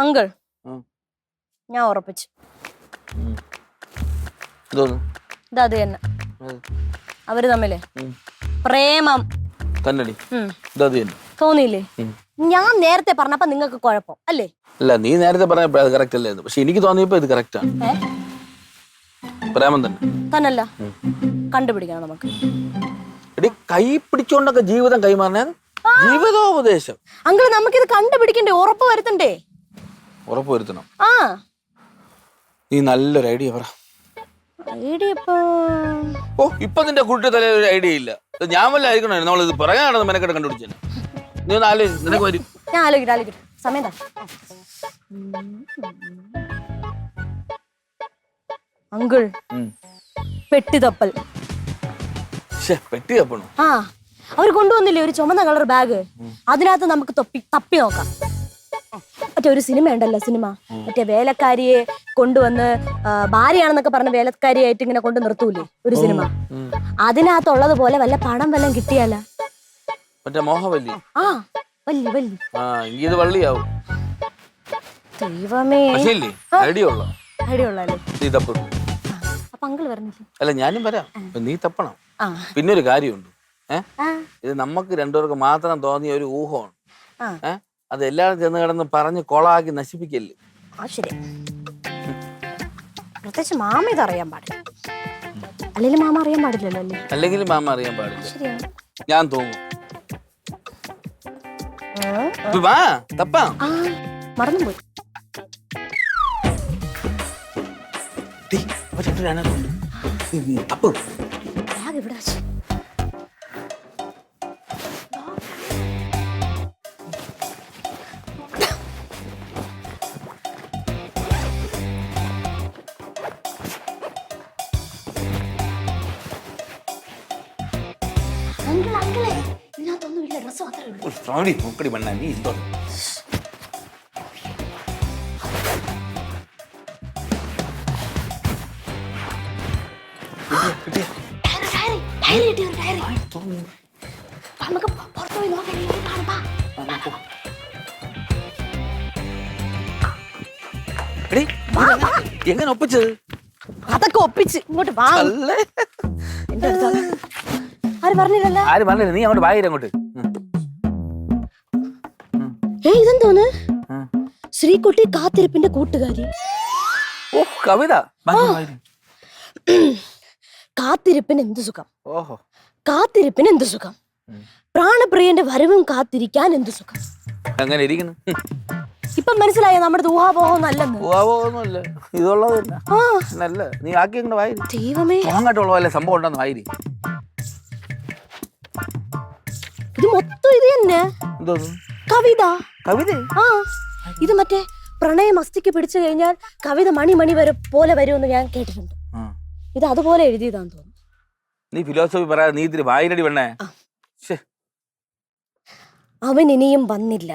Uncle. ഞാൻ ഉറപ്പിച്ചു. ഇത് അത് തന്നെ. അവർ തമ്മിൽ. പ്രേമം. തന്നെടി. ഉം. ഇതത് തന്നെ. തോന്നിയില്ലേ. ഞാൻ നേരത്തെ പറഞ്ഞപ്പോ നിങ്ങൾക്ക് കുഴപ്പം അല്ലേ? അല്ല നീ നേരത്തെ പറഞ്ഞപ്പോ അത് കറക്റ്റ് അല്ലായിരുന്നു. പക്ഷെ എനിക്ക് തോന്നിയപ്പോ ഇത് കറക്റ്റ് ആണ്? പ്രേമം തന്നെ. തന്നല്ല കണ്ടുപിടിക്കണം നമുക്ക്. എടി കൈ പിടിച്ചോണ്ടൊക്കെ ജീവിതം കൈമാറണേ. ജീവിതോപദേശം. അങ്കിൾ നമുക്കിത് കണ്ടുപിടിക്കണ്ടേ? ഉറപ്പ് വരുത്തണ്ടേ? ഉറപ്പ് വരുത്തണം ആ. നീ നല്ലൊരു ഐഡിയ പറ. ഐഡിയ ഇപ്പൊ ഓ ഇപ്പൊ നിന്റെ കൂട്ടി തല ഒരു ഐഡിയ ഇല്ല. ഇത് ഞാൻ വല്ല ആയിരിക്കണോ? ഇത് പറയാണെന്ന് മെനക്കെട്ട് കണ്ടുപിടിച്ചു നീ ഒന്ന് ആലോചിച്ച് നിനക്ക് വരും. ഞാൻ ആലോചിക്കട്ടെ ആലോചിക്കട്ടെ. സമയം താ. അങ്കിൾ. ഉം. പെട്ടി തപ്പൽ ശ്ശെ, പെട്ടി തപ്പണോ ആ. അവർ കൊണ്ടുവന്നില്ലേ ഒരു ചുമന്ന കളർ ബാഗ്? അതിനകത്ത് നമുക്ക് തൊപ്പി തപ്പി നോക്കാം. മറ്റേ ഒരു സിനിമ ഉണ്ടല്ലോ സിനിമ. മറ്റേ വേലക്കാരിയെ കൊണ്ടുവന്ന് ഭാര്യയാണെന്നൊക്കെ പറഞ്ഞ വേലക്കാരിയായിട്ട് ഇങ്ങനെ കൊണ്ട് നിർത്തൂലേ ഒരു സിനിമ. അതിനകത്തുള്ളത് പോലെ വല്ല പണം വല്ലതും കിട്ടിയാല? മറ്റേ മോഹവല്ലി. ആ വല്ലി വല്ലി. ആ ഇത് വള്ളിയാവും. ദൈവമേ. അപ്പൊ അങ്കിൾ പറഞ്ഞില്ലേ? അല്ല ഞാനും വരാം. നീ തപ്പണം. പിന്നെ ഒരു കാര്യമുണ്ട്. ഇത് നമുക്ക് രണ്ടുപേർക്ക് മാത്രം തോന്നിയ ഒരു ഊഹമാണ്. ആ. ഏ അത് എല്ലാവരും ചെന്ന് കിടന്ന് പറഞ്ഞ് കൊളാക്കി നശിപ്പിക്കല്ലേ? ആ ശരി. പ്രത്യേകിച്ച് മാമ ഇത് അറിയാൻ പാടില്ല. അല്ലെങ്കിൽ മാമ അറിയാൻ പാടില്ലല്ലോ അല്ലേ? അല്ലെങ്കിൽ മാമ അറിയാൻ പാടില്ല. ശരിയാണ് ഞാൻ തോന്നും. ഉം. വാ തപ്പാം. ആ മറന്നുപോയി. ടീ. നീ- നീ തപ്പ്. ബാഗ് ഇവിടെ വെച്ച്? അങ്കിൾ അങ്കിളെ ഇതിനകത്തൊന്നും ഇല്ല ഡ്രസ് മാത്രമേ ഉള്ളൂ. ഒരു സോറി നോക്കടി മണ്ണ നീ എന്തോ ഡയറി ഡയറി ഡയറി കിട്ടി ഒരു ഡയറി? വാ, നമുക്ക് പു- പുറത്ത് പോയി നോക്കാം ഇനി കാണാം, വാ. എടി, എങ്ങനെ ഒപ്പിച്ചത്? അതൊക്കെ ഒപ്പിച്ച് ഇങ്ങോട്ട് വാ. അല്ലേ? എന്റെ അടുത്ത് വാ. ആര് പറഞ്ഞില്ലല്ലോ? ആര് പറഞ്ഞില്ല? നീ അങ്ങോട്ട് വായിര അങ്ങോട്ട്. ഏ ഇതെന്തോന്ന്. ശ്രീകുട്ടി കാത്തിരിപ്പിന്റെ കൂട്ടുകാരി. ഓ കവിത. കാത്തിരിപ്പിന് എന്ത് സുഖം? ഓഹോ. കാത്തിരിപ്പിന് എന്ത് സുഖം? പ്രാണപ്രിയന്റെ വരവും കാത്തിരിക്കാൻ എന്ത് സുഖം? അങ്ങനെ ഇരിക്കുന്നു? ഇപ്പൊ മനസ്സിലായോ നമ്മുടെ ഊഹാപോഹം ഇതുള്ളത് തന്നെ ആ. നല്ല നീ ആക്കി വായി ദൈവമേ. സംഭവം ഉണ്ടെന്ന് വായിരി. ഇത് മൊത്തം ഇത് തന്നെ. കവിത. കവിത? ആ. ഇത് മറ്റേ പ്രണയം അസ്ഥിക്ക് പിടിച്ചു കഴിഞ്ഞാൽ കവിത മണി മണി വരെ പോലെ വരുമെന്ന് ഞാൻ കേട്ടിട്ടുണ്ട്. ഇത് അതുപോലെ എഴുതിയതാന്ന് തോന്നുന്നു. നീ ഫിലോസഫി പറയാ നീ ഇതിന് വായിരടി വേണേ അവൻ ഇനിയും വന്നില്ല.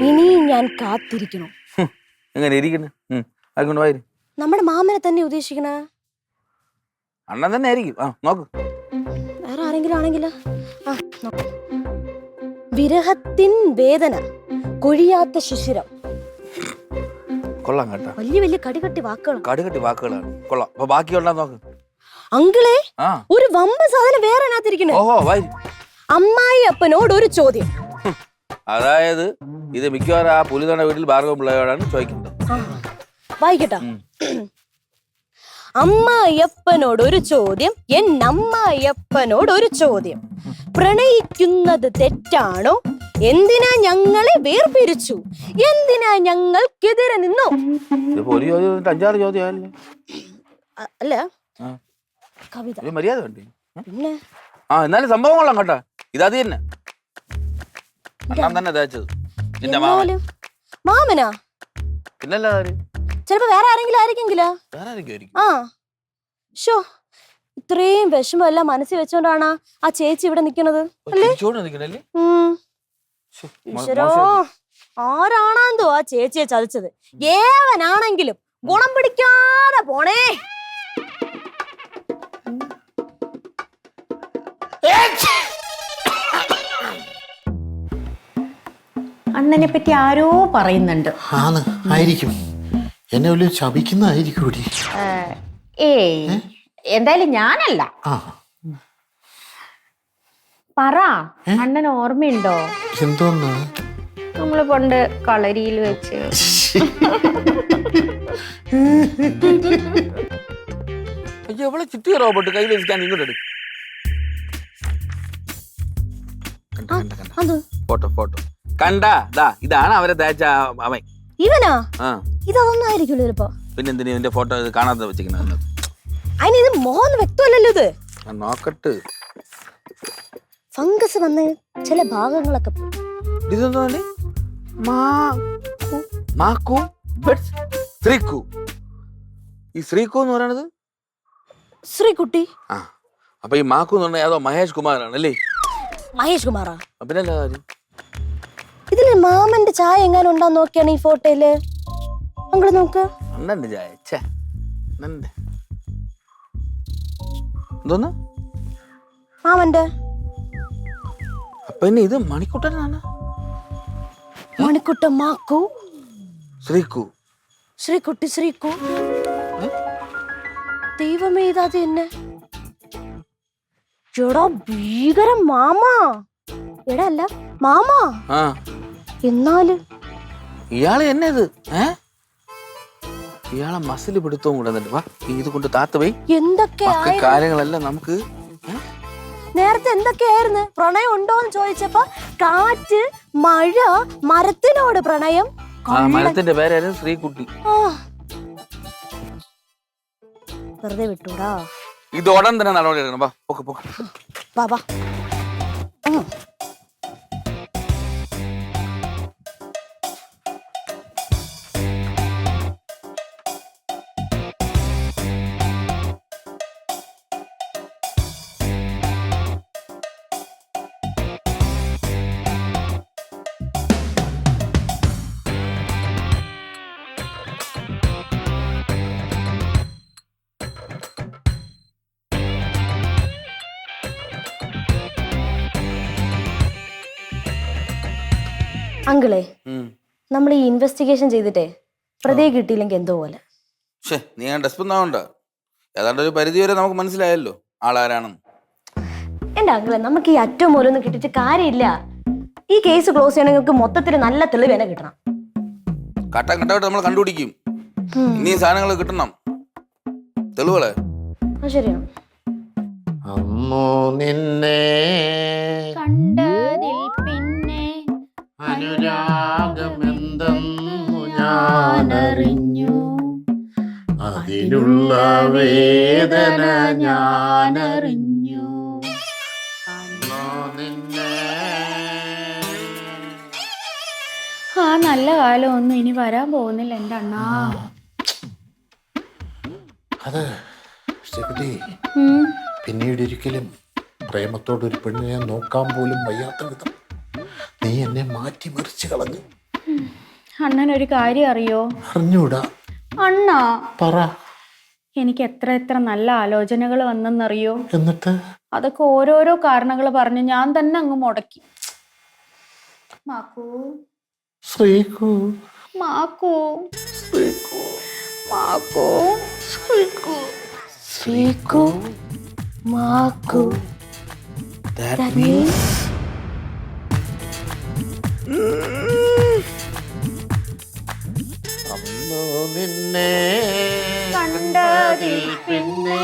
ഇനിയും ഞാൻ കാത്തിരിക്കണം. എങ്ങനെ ഇരിക്കണേ നമ്മുടെ മാമനെ തന്നെ ഉദ്ദേശിക്കണ? അണ്ണൻ തന്നെ ആയിരിക്കും. ആ നോക്ക്. ആണെങ്കിലോ ആ. വിരഹത്തിൻ വേദന കൊഴിയാത്ത ശിശിരം. കൊള്ളാം കേട്ടോ. വലിയ വലിയ കടികട്ടി വാക്കുകൾ കടുകട്ടി വാക്കുകളാണ്. കൊള്ളാം. അപ്പൊ ബാക്കിയുണ്ടാ നോക്ക്. അങ്കിളെ ആ. ഒരു വമ്പ സാധനം വേറെ അതിനകത്തിരിക്കണേ. ഓഹോ വൈ. അമ്മായി അപ്പനോട് ഒരു ചോദ്യം. അതായത് ഇത് മിക്കവാറും ആ പുലിതണ വീട്ടിൽ ഭാർഗവ പിള്ളയോടാണ് ചോദിക്കുന്നത്. ആ, വായിക്കട്ടാ. ഉം. അമ്മായിയപ്പനോട് ഒരു ചോദ്യം എൻ അമ്മായിയപ്പനോട് ഒരു ചോദ്യം. പ്രണയിക്കുന്നത് തെറ്റാണോ? എന്തിനാ ഞങ്ങളെ വേർപിരിച്ചു? എന്തിനാ ഞങ്ങൾക്കെതിരെ നിന്നു? ഇതിപ്പോ ഒരു ചോദ്യം അഞ്ചാറ് ചോദ്യം അ- അല്ല. ആ. കവിത. ഒരു മര്യാദ വേണ്ടി? പിന്നെ? ആ എന്നാലും സംഭവം കൊള്ളാം കേട്ടാ. ഇതത് തന്നെ. അണ്ണാൻ തന്നെ തേച്ചത് നിന്റെ മാമൻ. എന്നാലും മാമനാ? പിന്നല്ല ആര്? ചിലപ്പോ വേറെ ആരെങ്കിലും ആയിരിക്കെങ്കിലോ? വേറെ ആയിരിക്കും ആയിരിക്കും. ആ ഷോ ഇത്രയും വിഷമമെല്ലാം മനസ്സിൽ വെച്ചോണ്ടാണ് ആ ചേച്ചി ഇവിടെ നിക്കണത് അല്ലേ? ഈശ്വരോ ആരാണെന്തോ ആ ചേച്ചിയെ ചതിച്ചത്. ഏവനാണെങ്കിലും ഗുണം പിടിക്കാതെ പോണേ. അണ്ണനെ പറ്റി ആരോ പറയുന്നുണ്ട്. ആയിരിക്കും. എന്നെ വലിയ ശപിക്കുന്നതായിരിക്കൂടി കൂടി ഏയ് എന്തായാലും ഞാനല്ല. ആ. പറ അണ്ണൻ ഓർമ്മയുണ്ടോ? എന്തോന്ന്? നമ്മൾ പണ്ട് കളരിയിൽ വെച്ച്. അയ്യോ അവളെ ചുറ്റി റോബോട്ട് കയ്യിൽ വെച്ചാൽ ഇങ്ങോട്ട് എടു കണ്ട കണ്ട കണ്ട. Photo photo. കണ്ടാ ദാ ഇതാണ് അവരെ തേച്ച അവൻ. ഇവനാ? ആ. ഇതൊന്നും ആയിരിക്കുള്ളൂ ചിലപ്പോ. പിന്നെ എന്തിനാ ഇതിന്റെ ഫോട്ടോ കാണാതെ വെച്ചിരിക്കുന്നത്? അതിന് ഇത് മോഹം വ്യക്തമല്ലല്ലോ ഇത്. നോക്കട്ട്. ഫംഗസ് വന്ന് ചില ഭാഗങ്ങളൊക്കെ പോയി. ഇതെന്താണ് മാക്കു മാക്കു ബട്സ് ശ്രീക്കു. ഈ ശ്രീക്കു എന്ന് പറയണത്? ശ്രീകുട്ടി. ആ. അപ്പൊ ഈ മാക്കു എന്ന് പറഞ്ഞാൽ ഏതോ മഹേഷ് കുമാറാണ് അല്ലേ? മഹേഷ് കുമാറാ? കാര്യം? ഇതിൽ മാമന്റെ ചായ എങ്ങാനും ഉണ്ടാ നോക്കിയാണ് ഈ ഫോട്ടോയിൽ? അങ്ങോട്ട് നോക്ക്. അണ്ണന്റെ ചായ ഛേ അണ്ണന്റെ. എന്തോന്ന്? മാമന്റെ. അപ്പൊ ഇനി ഇത് മണിക്കുട്ടനാണ് മണിക്കുട്ട മാക്കു. ശ്രീക്കു. ശ്രീകുട്ടി ശ്രീകു ദൈവമേ ഇതാത് എന്നെ. എടാ ഭീകര മാമാ. എടാ അല്ല മാമാ. ആ. എന്നാൽ? ഇയാൾ എന്നെ ഇത് ഏ? ഇയാളെ മസിൽ പിടുത്തവും കൂടെ വാ ഇത് കൊണ്ട് താത്ത പോയി. എന്തൊക്കെ കാര്യങ്ങളല്ല നമുക്ക്? നേരത്തെ എന്തൊക്കെയായിരുന്നു? പ്രണയം ഉണ്ടോ എന്ന് ചോദിച്ചപ്പോ കാറ്റ് മഴ മരത്തിനോട് പ്രണയം. മരത്തിന്റെ പേരായിരുന്നു ശ്രീകുട്ടി. വെറുതെ വിട്ടൂടാ. ഇത് ഉടൻ തന്നെ നടപടി എടുക്കണം. വാ ബാ പൊക്ക്. അങ്കിളെ നമ്മൾ ഈ ഇൻവെസ്റ്റിഗേഷൻ ചെയ്തിട്ടേ പ്രതിയെ കിട്ടിയില്ലെങ്കിൽ എന്തോ പോലെ. ഷേ നീ ഡെസ്പൊന്നാവണ്ട ഏതാണ്ട് ഒരു പരിധി വരെ നമുക്ക് മനസ്സിലായല്ലോ ആളാരാണെന്ന്. എന്റെ അങ്കിളെ നമുക്ക് ഈ അറ്റവും ഓരോന്നും കിട്ടിയിട്ട് കാര്യമില്ല. ഈ കേസ് ക്ലോസ് ചെയ്യണമെങ്കിൽ മൊത്തത്തിൽ നല്ല തെളിവ് തന്നെ കിട്ടണം. കട്ട കട്ടായിട്ട് നമ്മൾ കണ്ടുപിടിക്കും. ഇനി സാധനങ്ങൾ കിട്ടണം. തെളിവുകളെ? ശരിയാണ്. അമ്മോ നിന്നെ പിന്നെ അനുരാഗമെന്തെന്നു ഞാനറിഞ്ഞു. അതിനുള്ള വേദന ഞാനറിഞ്ഞു. ആ നല്ല കാലം ഒന്നും ഇനി വരാൻ പോകുന്നില്ല എന്റെ അണ്ണാ. അത്. പിന്നീട് ഒരിക്കലും പ്രേമത്തോടൊരു പെണ്ണിനെ നോക്കാൻ പോലും വയ്യാത്ത വിധം. നീ എന്നെ മാറ്റി മറിച്ച് കളഞ്ഞു. അണ്ണൻ ഒരു കാര്യം അറിയോ? അറിഞ്ഞൂടാ. അണ്ണാ. പറ. എനിക്ക് എത്ര എത്ര നല്ല ആലോചനകൾ വന്നെന്നറിയോ? എന്നിട്ട്? അതൊക്കെ ഓരോരോ കാരണങ്ങൾ പറഞ്ഞു ഞാൻ തന്നെ അങ്ങ് മുടക്കി. മാക്കൂ. ശ്രീകു. മാക്കൂ. മാക്കൂ. ശ്രീകു. മാക്കൂ. That That means അമ്മോ നിന്നെ കണ്ടതിൽ പിന്നെ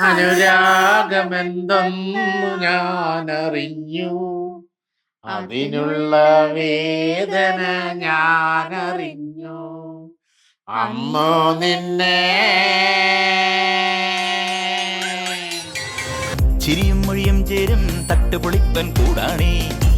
അനുരാഗമെന്തെന്നു ഞാൻ അറിഞ്ഞു അതിനുള്ള വേദന ഞാനറിഞ്ഞു. അമ്മോ നിന്നെ. ചിരിയും മൊഴിയും ചേരും തട്ടുപൊളിപ്പൻ കൂടാണേ.